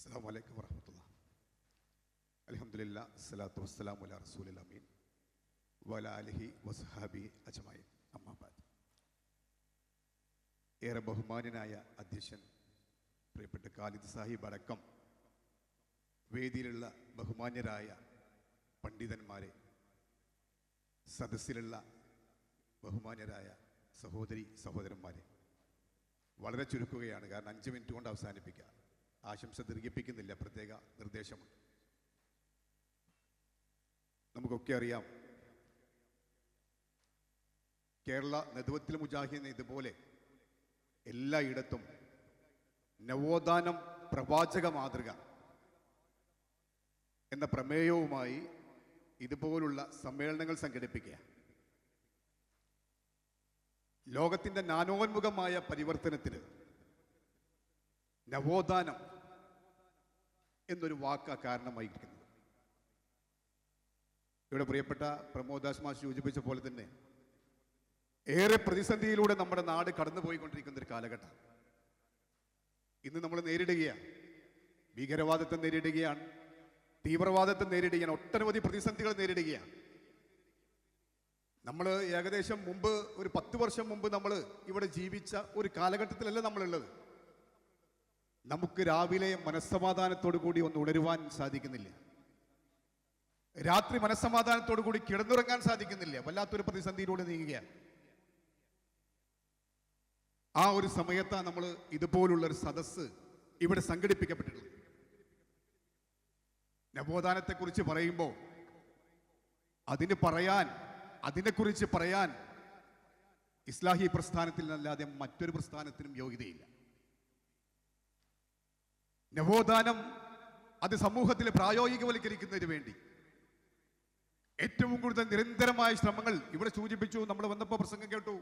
അസ്സാം വലൈക്കും വറഹ്മത്തുള്ളാഹി. അലഹമുല്ല അസ്സലാത്തു വസ്സലാമു വല റസൂലിൽ അമീൻ. വല അലിഹി വസ്ഹാബി അജമായി അമ്മാബാദ് ഏറെ ബഹുമാനനായ അധ്യക്ഷൻ പ്രിയപ്പെട്ട ഖാലിദ് സാഹിബ് അടക്കം വേദിയിലുള്ള ബഹുമാന്യരായ പണ്ഡിതന്മാരെ സദസ്സിലുള്ള ബഹുമാന്യരായ സഹോദരി സഹോദരന്മാരെ വളരെ ചുരുക്കുകയാണ്. കാരണം അഞ്ച് മിനിറ്റ് കൊണ്ട് അവസാനിപ്പിക്കുക ആശംസ ദീർഘിപ്പിക്കുന്നില്ല പ്രത്യേക നിർദ്ദേശമുണ്ട്. നമുക്കൊക്കെ അറിയാം കേരള നെതുവത്തിൽ മുജാഹിദ് ഇതുപോലെ എല്ലായിടത്തും നവോത്ഥാനം പ്രവാചക മാതൃക എന്ന പ്രമേയവുമായി ഇതുപോലുള്ള സമ്മേളനങ്ങൾ സംഘടിപ്പിക്കുക. ലോകത്തിന്റെ നാനോന്മുഖമായ പരിവർത്തനത്തിന് നവോത്ഥാനം എന്നൊരു വാക്ക കാരണമായിരിക്കുന്നത്. ഇവിടെ പ്രിയപ്പെട്ട പ്രമോദാസ് മാഷ് സൂചിപ്പിച്ച പോലെ തന്നെ ഏറെ പ്രതിസന്ധിയിലൂടെ നമ്മുടെ നാട് കടന്നുപോയിക്കൊണ്ടിരിക്കുന്ന ഒരു കാലഘട്ടം. ഇന്ന് നമ്മൾ നേരിടുകയാണ്. ഭീകരവാദത്തെ നേരിടുകയാണ്. തീവ്രവാദത്തെ നേരിടുകയാണ്. ഒട്ടനവധി പ്രതിസന്ധികൾ നേരിടുകയാണ്. നമ്മൾ ഏകദേശം മുമ്പ് ഒരു പത്ത് വർഷം മുമ്പ് നമ്മൾ ഇവിടെ ജീവിച്ച ഒരു കാലഘട്ടത്തിലല്ല നമ്മളുള്ളത്? നമുക്ക് രാവിലെ മനസ്സമാധാനത്തോടു കൂടി ഒന്ന് ഉണരുവാൻ സാധിക്കുന്നില്ല. രാത്രി മനസ്സമാധാനത്തോടു കൂടി കിടന്നുറങ്ങാൻ സാധിക്കുന്നില്ല. വല്ലാത്തൊരു പ്രതിസന്ധിയിലൂടെ നീങ്ങുകയാണ്. ആ ഒരു സമയത്താണ് നമ്മൾ ഇതുപോലുള്ള ഒരു സദസ്സ് ഇവിടെ സംഘടിപ്പിക്കപ്പെട്ടിട്ടുള്ളത്. നവോത്ഥാനത്തെക്കുറിച്ച് പറയുമ്പോൾ അതിന് പറയാൻ അതിനെക്കുറിച്ച് പറയാൻ ഇസ്ലാഹി പ്രസ്ഥാനത്തിൽ നിന്നല്ലാതെ മറ്റൊരു പ്രസ്ഥാനത്തിനും യോഗ്യതയില്ല. നവോത്ഥാനം അത് സമൂഹത്തിൽ പ്രായോഗികവൽക്കരിക്കുന്നതിന് വേണ്ടി. ഏറ്റവും കൂടുതൽ നിരന്തരമായ ശ്രമങ്ങൾ ഇവിടെ സൂചിപ്പിച്ചു നമ്മൾ വന്നപ്പോൾ പ്രസംഗം കേട്ടു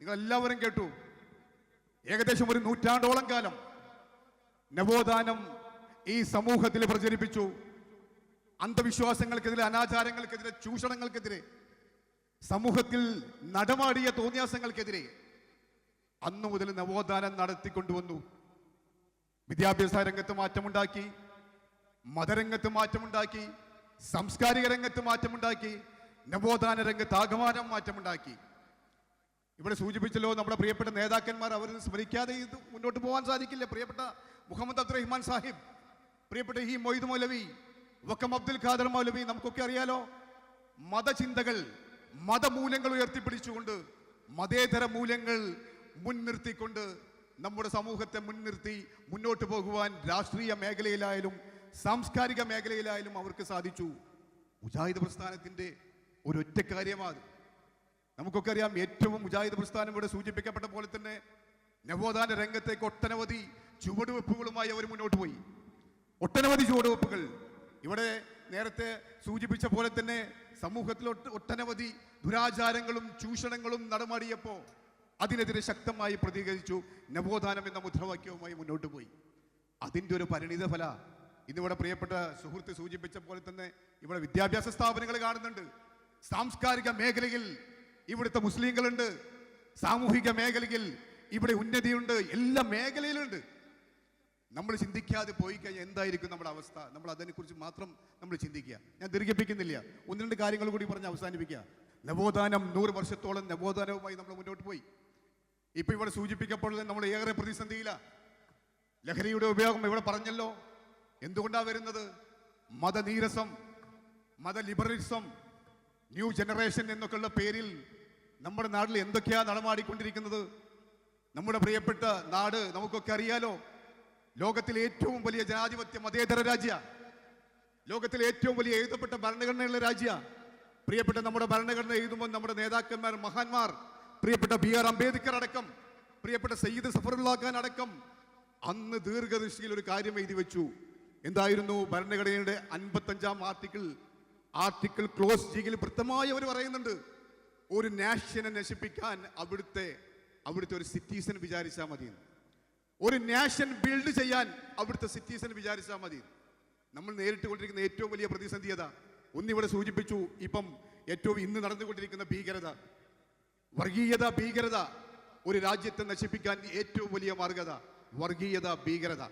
നിങ്ങൾ എല്ലാവരും കേട്ടു. ഏകദേശം ഒരു നൂറ്റാണ്ടോളം കാലം നവോത്ഥാനം ഈ സമൂഹത്തിൽ പ്രചരിപ്പിച്ചു. അന്ധവിശ്വാസങ്ങൾക്കെതിരെ അനാചാരങ്ങൾക്കെതിരെ ചൂഷണങ്ങൾക്കെതിരെ സമൂഹത്തിൽ നടമാടിയ തോന്നിയാസങ്ങൾക്കെതിരെ അന്നു മുതൽ നവോത്ഥാനം നടത്തിക്കൊണ്ടുവന്നു. വിദ്യാഭ്യാസ രംഗത്ത് മാറ്റമുണ്ടാക്കി മതരംഗത്ത് മാറ്റമുണ്ടാക്കി സാംസ്കാരിക രംഗത്ത് മാറ്റമുണ്ടാക്കി നവോത്ഥാന രംഗത്ത് ആഗമാനം മാറ്റമുണ്ടാക്കി. ഇവിടെ സൂചിപ്പിച്ചല്ലോ നമ്മുടെ പ്രിയപ്പെട്ട നേതാക്കന്മാർ അവർ സ്മരിക്കാതെ ഇത് മുന്നോട്ട് പോകാൻ സാധിക്കില്ല. പ്രിയപ്പെട്ട മുഹമ്മദ് അബ്ദുറഹിമാൻ സാഹിബ് പ്രിയപ്പെട്ട ഹി മൊയ്ദ് മൗലവി വക്കം അബ്ദുൽ ഖാദർ മൗലവി നമുക്കൊക്കെ അറിയാലോ മതചിന്തകൾ മതമൂല്യങ്ങൾ ഉയർത്തിപ്പിടിച്ചുകൊണ്ട് മതേതര മൂല്യങ്ങൾ മുൻനിർത്തിക്കൊണ്ട് നമ്മുടെ സമൂഹത്തെ മുൻനിർത്തി മുന്നോട്ട് പോകുവാൻ രാഷ്ട്രീയ മേഖലയിലായാലും സാംസ്കാരിക മേഖലയിലായാലും അവർക്ക് സാധിച്ചു. മുജാഹിദ് പ്രസ്ഥാനത്തിന്റെ ഒരൊറ്റ കാര്യമാണ് നമുക്കൊക്കെ അറിയാം ഏറ്റവും മുജാഹിദ് പ്രസ്ഥാനം ഇവിടെ സൂചിപ്പിക്കപ്പെട്ട പോലെ തന്നെ നവോത്ഥാന രംഗത്തേക്ക് ഒട്ടനവധി ചുവടുവെപ്പുകളുമായി അവർ മുന്നോട്ട് പോയി. ഒട്ടനവധി ചുവടുവെപ്പുകൾ. ഇവിടെ നേരത്തെ സൂചിപ്പിച്ച പോലെ തന്നെ സമൂഹത്തിൽ ഒട്ട- ഒട്ടനവധി ദുരാചാരങ്ങളും ചൂഷണങ്ങളും നടമാടിയപ്പോൾ അതിനെതിരെ ശക്തമായി പ്രതികരിച്ചു. നവോത്ഥാനം എന്ന മുദ്രാവാക്യവുമായി മുന്നോട്ട് പോയി. അതിന്റെ ഒരു പരിണിത ഫല ഇന്നിവിടെ പ്രിയപ്പെട്ട സുഹൃത്ത് സൂചിപ്പിച്ച പോലെ തന്നെ ഇവിടെ വിദ്യാഭ്യാസ സ്ഥാപനങ്ങൾ കാണുന്നുണ്ട്. സാംസ്കാരിക മേഖലയിൽ ഇവിടുത്തെ മുസ്ലിങ്ങളുണ്ട്. സാമൂഹിക മേഖലയിൽ ഇവിടെ ഉന്നതിയുണ്ട്. എല്ലാ മേഖലയിലുണ്ട്. നമ്മൾ ചിന്തിക്കാതെ പോയി കഴിഞ്ഞാൽ എന്തായിരിക്കും നമ്മുടെ അവസ്ഥ? നമ്മൾ അതിനെക്കുറിച്ച് മാത്രം നമ്മൾ ചിന്തിക്കുക. ഞാൻ ദീർഘിപ്പിക്കുന്നില്ല. ഒന്ന് രണ്ട് കാര്യങ്ങൾ കൂടി പറഞ്ഞ് അവസാനിപ്പിക്കുക. നവോത്ഥാനം നൂറ് വർഷത്തോളം നവോത്ഥാനവുമായി നമ്മൾ മുന്നോട്ട് പോയി. ഇപ്പൊ ഇവിടെ സൂചിപ്പിക്കപ്പോൾ നമ്മൾ ഏറെ പ്രതിസന്ധിയില്ല ലഹരിയുടെ ഉപയോഗം ഇവിടെ പറഞ്ഞല്ലോ. എന്തുകൊണ്ടാണ് വരുന്നത്? മതനീരസം മത ലിബറലിസം ന്യൂ ജനറേഷൻ എന്നൊക്കെയുള്ള പേരിൽ നമ്മുടെ നാട്ടിൽ എന്തൊക്കെയാണ് നടമാടിക്കൊണ്ടിരിക്കുന്നത്? നമ്മുടെ പ്രിയപ്പെട്ട നാട് നമുക്കൊക്കെ അറിയാലോ ലോകത്തിലെ ഏറ്റവും വലിയ ജനാധിപത്യ മതേതര രാജ്യ. ലോകത്തിലെ ഏറ്റവും വലിയ എഴുതപ്പെട്ട ഭരണഘടനയുള്ള രാജ്യ. പ്രിയപ്പെട്ട നമ്മുടെ ഭരണഘടന എഴുതുമ്പോൾ നമ്മുടെ നേതാക്കന്മാർ മഹാന്മാർ പ്രിയപ്പെട്ട ബി ആർ അംബേദ്കർ അടക്കം പ്രിയപ്പെട്ട സയ്യിദ് സഫറുല്ലാ ഖാൻ അടക്കം അന്ന് ദീർഘദൃഷ്ടിയിൽ ഒരു കാര്യം എഴുതി വെച്ചു. എന്തായിരുന്നു? ഭരണഘടനയുടെ അൻപത്തഞ്ചാം ആർട്ടിക്കിൾ ആർട്ടിക്കിൾ ക്ലോസ് ജിയിൽ വൃത്തമായി അവർ പറയുന്നുണ്ട്. ഒരു നാഷനെ നശിപ്പിക്കാൻ അവിടുത്തെ അവിടുത്തെ ഒരു സിറ്റീസൺ വിചാരിച്ചാൽ മതി. ഒരു നാഷൻ ബിൽഡ് ചെയ്യാൻ അവിടുത്തെ സിറ്റീസൺ വിചാരിച്ചാൽ മതി. നമ്മൾ നേരിട്ട് കൊണ്ടിരിക്കുന്ന ഏറ്റവും വലിയ പ്രതിസന്ധിയത ഒന്നിവിടെ സൂചിപ്പിച്ചു ഇപ്പം ഏറ്റവും ഇന്ന് നടന്നുകൊണ്ടിരിക്കുന്ന ഭീകരത. വർഗീയത ഭീകരത ഒരു രാജ്യത്തെ നശിപ്പിക്കാൻ ഏറ്റവും വലിയ മാർഗത വർഗീയത ഭീകരത.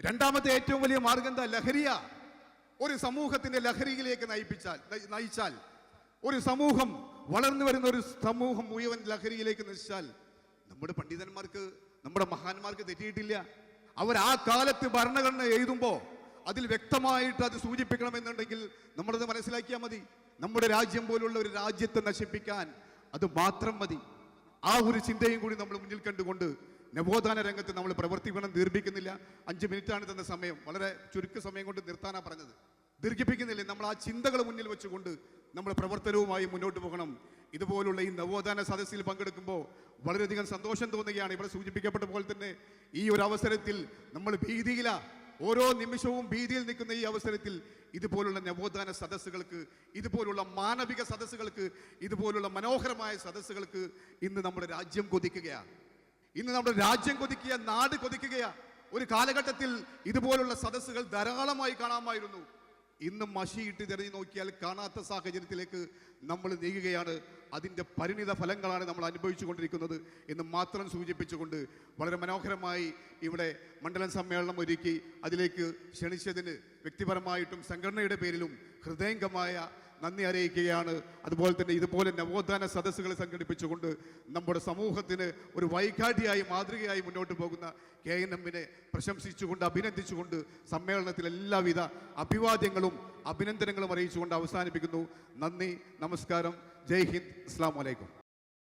രണ്ടാമത്തെ ഏറ്റവും വലിയ മാർഗം എന്താ? ലഹരിയ. ഒരു സമൂഹത്തിന്റെ ലഹരിയിലേക്ക് നയിപ്പിച്ചാൽ നയിച്ചാൽ ഒരു സമൂഹം വളർന്നു വരുന്ന ഒരു സമൂഹം മുഴുവൻ ലഹരിയിലേക്ക് നശിച്ചാൽ നമ്മുടെ പണ്ഡിതന്മാർക്ക് നമ്മുടെ മഹാന്മാർക്ക് തെറ്റിയിട്ടില്ല. അവർ ആ കാലത്ത് ഭരണഘടന എഴുതുമ്പോൾ അതിൽ വ്യക്തമായിട്ട് അത് സൂചിപ്പിക്കണമെന്നുണ്ടെങ്കിൽ നമ്മളത് മനസ്സിലാക്കിയാൽ മതി. നമ്മുടെ രാജ്യം പോലുള്ള ഒരു രാജ്യത്തെ നശിപ്പിക്കാൻ അത് മാത്രം മതി. ആ ഒരു ചിന്തയും കൂടി നമ്മൾ മുന്നിൽ കണ്ടുകൊണ്ട് നവോത്ഥാന രംഗത്ത് നമ്മൾ പ്രവർത്തിക്കണം ദീർഘിക്കുന്നില്ല അഞ്ച് മിനിറ്റാണ് തന്ന സമയം. വളരെ ചുരുക്ക സമയം കൊണ്ട് നിർത്താനാ പറഞ്ഞത്. ദീർഘിപ്പിക്കുന്നില്ല. നമ്മൾ ആ ചിന്തകൾ മുന്നിൽ വെച്ചുകൊണ്ട് നമ്മൾ പ്രവർത്തനവുമായി മുന്നോട്ട് പോകണം. ഇതുപോലുള്ള ഈ നവോത്ഥാന സദസ്സിൽ പങ്കെടുക്കുമ്പോൾ വളരെയധികം സന്തോഷം തോന്നുകയാണ്. ഇവിടെ സൂചിപ്പിക്കപ്പെട്ട പോലെ തന്നെ ഈ ഒരു അവസരത്തിൽ നമ്മൾ ഭീതിയില ഓരോ നിമിഷവും ഭീതിയിൽ നിൽക്കുന്ന ഈ അവസരത്തിൽ ഇതുപോലുള്ള നവോത്ഥാന സദസ്സുകൾക്ക് ഇതുപോലുള്ള മാനവിക സദസ്സുകൾക്ക് ഇതുപോലുള്ള മനോഹരമായ സദസ്സുകൾക്ക് ഇന്ന് നമ്മുടെ രാജ്യം കൊതിക്കുകയാണ് ഇന്ന് നമ്മുടെ രാജ്യം കൊതിക്കുക നാട് കൊതിക്കുകയാണ് ഒരു കാലഘട്ടത്തിൽ ഇതുപോലുള്ള സദസ്സുകൾ ധാരാളമായി കാണാമായിരുന്നു. ഇന്ന് മഷിയിട്ട് തിരഞ്ഞു നോക്കിയാൽ കാണാത്ത സാഹചര്യത്തിലേക്ക് നമ്മൾ നീങ്ങുകയാണ്. അതിന്റെ പരിണിത ഫലങ്ങളാണ് നമ്മൾ അനുഭവിച്ചു കൊണ്ടിരിക്കുന്നത് എന്ന് മാത്രം സൂചിപ്പിച്ചുകൊണ്ട് വളരെ മനോഹരമായി ഇവിടെ മണ്ഡലം സമ്മേളനം ഒരുക്കി അതിലേക്ക് ക്ഷണിച്ചതിന് വ്യക്തിപരമായിട്ടും സംഘടനയുടെ പേരിലും ഹൃദയംഗമായ നന്ദി അറിയിക്കുകയാണ്. അതുപോലെ തന്നെ ഇതുപോലെ നവോത്ഥാന സദസ്സുകളെ സംഘടിപ്പിച്ചുകൊണ്ട് നമ്മുടെ സമൂഹത്തിന് ഒരു വൈകാട്ടിയായി മാതൃകയായി മുന്നോട്ട് പോകുന്ന കെ എൻ എമ്മിനെ പ്രശംസിച്ചുകൊണ്ട് അഭിനന്ദിച്ചുകൊണ്ട് സമ്മേളനത്തിൽ എല്ലാവിധ അഭിവാദ്യങ്ങളും അഭിനന്ദനങ്ങളും അറിയിച്ചുകൊണ്ട് അവസാനിപ്പിക്കുന്നു. നന്ദി നമസ്കാരം. ജയ് ഹിന്ദ്. അസ്സാം വലൈക്കും